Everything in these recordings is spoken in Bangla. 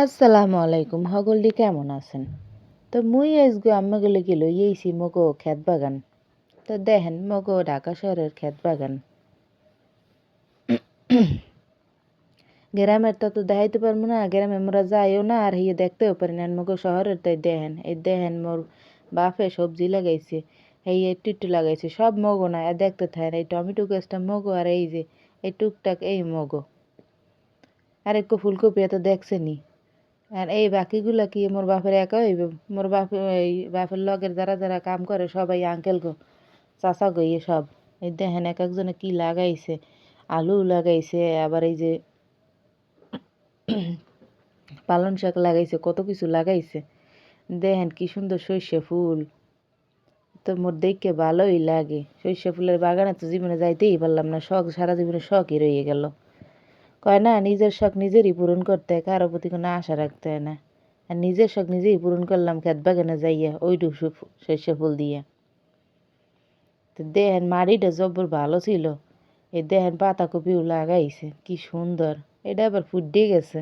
আসসালামু আলাইকুম হগলডি কেমন আছেন? তো মুই আজকে আম্মাগুলো গেল এইছি মগো ক্ষেত বাগান। তো দেখেন, মগো ঢাকা শহরের ক্ষেত বাগান। গ্রামের তা তো দেখাইতে পারব না, গ্রামে মোরা যাইও না, আর হিয়ে দেখতেও পারি না মগো শহরের তাই দেখেন, এই দেখেন মোর বাপে সবজি লাগাইছে, এই একটু লাগাইছে, সব মগো না আর দেখতে থাকেন, এই টমেটো গাছটা মগো, আর এই যে, এই টুকটাক এই মগো। আর একটু ফুলকপি এত দেখছেনি আর এই বাকিগুলা কি মোর বাপের একা হইবে? মোর বাপ এই বাপের লগের যারা যারা কাম করে সবাই আঙ্কেল গো, চাচা গো ইয়ে সব। এই দেখেন এক একজনে কি লাগাইছে, আলু লাগাইছে, আবার এই যে পালন শাক লাগাইছে, কত কিছু লাগাইছে। দেখেন কি সুন্দর সর্ষে ফুল। তো মোর দেখকে ভালোই লাগে। সর্ষে ফুলের বাগানে তো জীবনে যাইতেই পারলাম না, শখ, সারা জীবনে শখই রয়ে গেল। কয় না, নিজের শখ নিজেরই পূরণ করতে কারও প্রতি কোনো আশা রাখতে হয় না। আর নিজের শখ নিজেই পূরণ করলাম, খেত বাগানে যাইয়া ওই ওইটু শস্য ফুল দিয়ে। তো দেহেন মাটিটা জব্বর ভালো ছিল, এই দেখেন পাতাকপিও লাগাইছে, কি সুন্দর। এটা আবার ফুটে গেছে।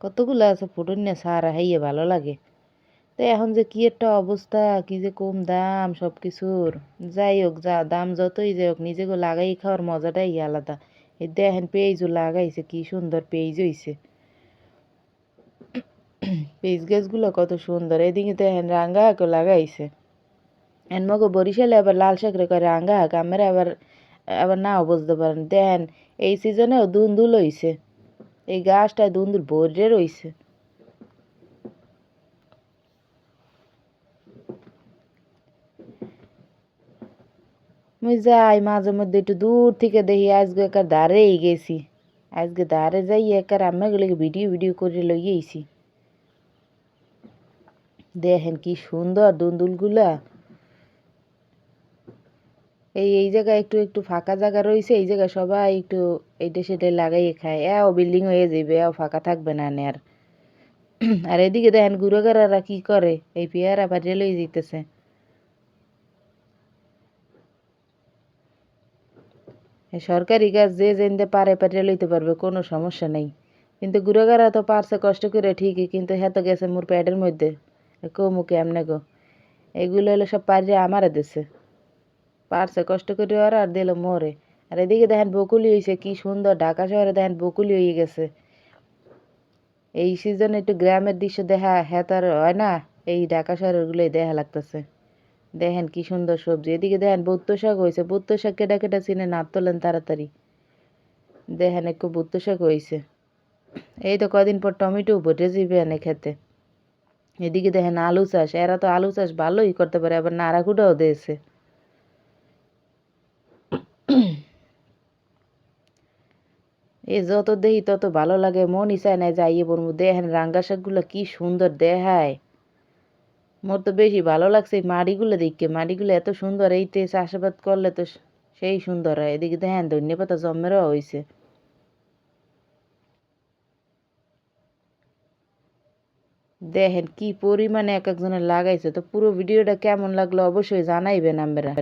কতগুলো আছে ফুটন না, সারা হাইয়ে ভালো লাগে। তো এখন যে কি একটা অবস্থা, কি যে কম দাম সব কিছুর যাই হোক, যা দাম যতই যাই হোক, নিজেকে লাগাই খাওয়ার মজাটাই আলাদা। এই দেখেন পেঁয়াজও লাগাইছে কি সুন্দর পেঁয়াজ হইছে পেঁয়াজ গাছগুলো কত সুন্দর এদিকে দেখেন রাঙ্গা হাঁকও লাগাইছে এন মগো বরিশালে আবার লাল শাকরে করে রাঙ্গা হাঁক আমরা আবার আবার নাও বুঝতে পারেন দেখেন এই সিজনেও দুন্দুল হইছে এই গাছটা দুন্দুল ভরে রইছে মুই যাই মাঝে মধ্যে একটু দূর থেকে দেখি আজকে একার ধারেই গেছি। আজকে ধারে যাই একার আম্মাগুলোকে ভিডিও ভিডিও করে লইয়েছি দেখেন কি সুন্দর দুন্দুলগুলা। এই এই জায়গায় একটু একটু ফাঁকা জায়গা রয়েছে, এই জায়গায় সবাই একটু এইটা সেটা লাগাইয়ে খায়। এও বিল্ডিং হয়ে যাবে এও ফাঁকা থাকবে না আর। আর এদিকে দেখেন গুড়োগারারা কি করে, এই পেয়ারা বাড়িয়ে লই যেতেছে সরকারি গাছ যে যেনতে পারে পারে লইতে পারবে, কোনো সমস্যা নেই। কিন্তু গুড়াগারা তো পারছে কষ্ট করে ঠিকই, কিন্তু হ্যাঁ তো গেছে মোর প্যাডের মধ্যে। কো মুখে এমনে গো? এগুলো হলো সব পারিয়ে আমারে দেশে পারছে কষ্ট করে ওরা আর দিল মোরে। আর এদিকে দেখেন বকুলি হয়েছে কি সুন্দর ঢাকা শহরে দেখেন বকুলি হয়ে গেছে। এই সিজনে একটু গ্রামের দৃশ্য দেখা হ্যাঁ তার হয় না, এই ঢাকা শহরেরগুলোই দেখা লাগতেছে। দেখেন কি সুন্দর সবজি। এদিকে দেখেন বৌত্ত শাক হয়েছে বৌত্ত শাক কেটা কেটা চিনে না তোলেন তাড়াতাড়ি। দেখেন একটু বৌত্ত শাক হয়েছে এই তো কদিন পর টমেটো ভটে যাবে এনে খেতে। এদিকে দেখেন আলু চাষ। এরা তো আলু চাষ ভালোই করতে পারে, আবার নাড়াকুটাও দিয়েছে। এ যত দেখি তত ভালো লাগে, মনই চায় না যাইয়ে বলব দেখেন রাঙ্গা শাকগুলো কি সুন্দর দেখায়। মোর তো বেশি ভালো লাগছে এই মাড়িগুলো দেখে। মাড়িগুলো এত সুন্দর, এই এইতে চাষাবাদ করলে তো সেই সুন্দর হয়। এদিকে দেখেন ধন্যে পাতা জন্মেরও হয়েছে। দেখেন কি পরিমাণে এক একজনের লাগাইছে। তো পুরো ভিডিওটা কেমন লাগল অবশ্যই জানাইবেন আমরা